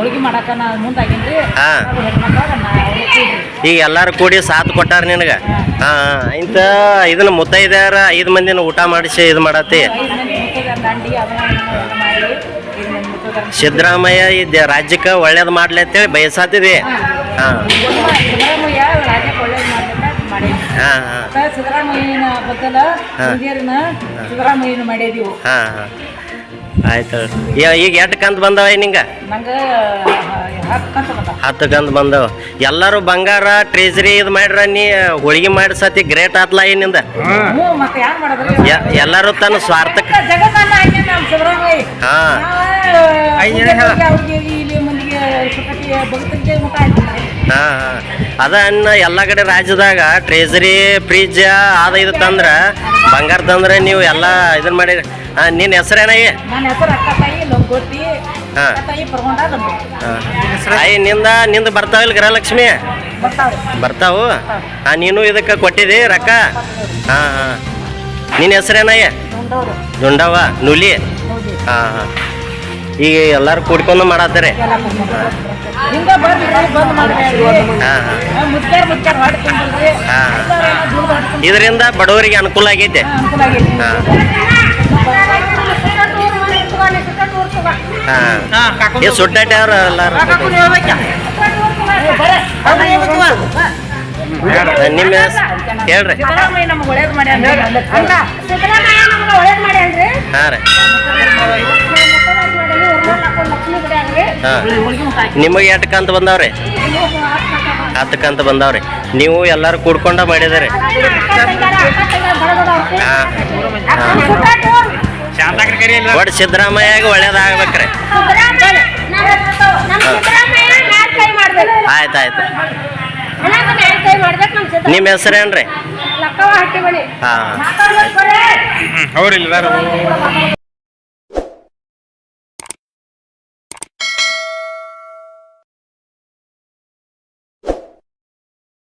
ನಾ ಮುಂದಾಗಿನ್ರಿ? ಹಾ. ಹೆಣ್ಮಕ್ಳಾಗ ಕೂಡ್ರಿ. ಈಗ ಎಲ್ಲಾರು ಕೂಡಿ ಸಾಥ್ ಕೊಟ್ಟಾರ ನಿನಗ? ಹಾ. ಇಂತ ಇದನ್ನ ಮುತ್ತೈದ್ಯಾರ ಐದು ಮಂದಿನ ಊಟ ಮಾಡಿಸಿ ಇದು ಮಾಡತ್ತಿ. ಐದು ಮಂದಿ ಮುತ್ತೈದೆಯರ ದಂಡಿ ಅದನ್ನ ಇದನ್ನ ಮಾಡಿ ಐದು ಮಂದಿ ಮುತ್ತೈದೆಯರ ಸಿದ್ದರಾಮಯ್ಯ ಇದ್ದ ರಾಜ್ಯಕ್ಕೆ ಒಳ್ಳೇದು ಮಾಡ್ಲಿ ಅಂತೇಳಿ ಬಯಸಾತಿದೆ. ಹಾ. ಸಿದ್ದರಾಮಯ್ಯ ರಾಜ್ಯಕ್ಕೆ ಒಳ್ಳೇದು ಹಾ ಹಾ. ಮತ್ತೆ ಸಿದ್ದರಾಮಯ್ಯನ ಬದಲ ಹಿರಿಯರನ್ನ ಸಿದ್ದರಾಮಯ್ಯನ ಮಾಡಿದೀವಿ. ಹಾ ಹಾ. ಆಯ್ತು ಈಗ ಈಗ ಎಷ್ಟು ಕಂತ ಬಂದವ ನಿಂಗ? ನಂಗೆ ಹತ್ತು ಕಂತ ಬಂದ ಬಂದವ. ಎಲ್ಲರೂ ಬಂಗಾರ ಟ್ರೇಜರಿ ಇದು ಮಾಡ್ರ ನೀ ಹೋಳಿಗೆ ಮಾಡಿಸತಿ ಗ್ರೇಟ್ ಆತ್ಲ ಏನಿಂದ ಎಲ್ಲರೂ ತನ್ನ ಸ್ವಾರ್ಥಕ್ಕೆ ಹಾ. ಅದ ಅನ್ನ ಎಲ್ಲ ಕಡೆ ರಾಜ್ಯದಾಗ ಟ್ರೇಜರಿ ಫ್ರಿಜ್ ಅದ ಇದು ತಂದ್ರ ಬಂಗಾರ ತಂದ್ರ ನೀವು ಎಲ್ಲ ಇದನ್ನ ಮಾಡಿರಿ. ಹಾ ನಿನ್ನ ಹೆಸರೇನಾಗಿ ನನ್ನ ಹೆಸರು ಅಕ್ಕ ತಾಯಿ ಹಾ. ಅಕ್ಕ ತಾಯಿ ಅಯ್ಯ ನಿಂದ ನಿಂದ ಬರ್ತಾವಿಲ್ಲ ಗೃಹಲಕ್ಷ್ಮಿ? ಬರ್ತಾವ್ರಿ. ಬರ್ತಾವು? ಹಾ. ನೀನು ಇದಕ್ಕೆ ಕೊಟ್ಟಿದಿ ರೊಕ್ಕ? ಹಾ ಹಾ. ನಿನ್ನ ಹೆಸರೇನಯ್ಯ ಉಂಡವ್ರು ದುಂಡವ ನುಲಿ? ಹೌದು ಹಾ ಹಾ. ಈಗ ಎಲ್ಲಾರು ಕೂಡ್ಕೊಂಡು ಮಾಡತ್ತಾರೆ? ಎಲ್ಲ. ಹಿಂಗ ಬಂದ್ ಮಾಡ್ಬೇಡ್ರಿ ಹಾ ಹಾ. ಹಾ. ಇದರಿಂದ ಬಡವರಿಗೆ ಅನುಕೂಲ ಆಗೈತೆ. ಅನುಕೂಲ ಆಗೈತಿ. ಹಾ. ಹಾ. ಈ ಸುಡ್ಡಾಟ ಅವ್ರ ಎಲ್ಲಾರು ನಿಮ್ಮ ಹೇಳ್ರಿ. ಹಾ ರೀ. ನಿಮಗೆ ಎಷ್ಟು ಕಂತ ಬಂದಾವ್ರಿ? ಹತ್ತು ಕಂತ ಬಂದಾವ್ರಿ. ನೀವು ಎಲ್ಲಾರು ಕೂಡ್ಕೊಂಡ ಮಾಡಿದಾರೆ. ಹಾ. ಒಟ್ಟು ಸಿದ್ದರಾಮಯ್ಯಾಗ ಒಳ್ಳೇದಾಗ್ಬೇಕ್ರಿ. ಆಯ್ತು ಆಯ್ತು. ನಿಮ್ಮ ಹೆಸರೇನ್ರಿ? ಹಾಂ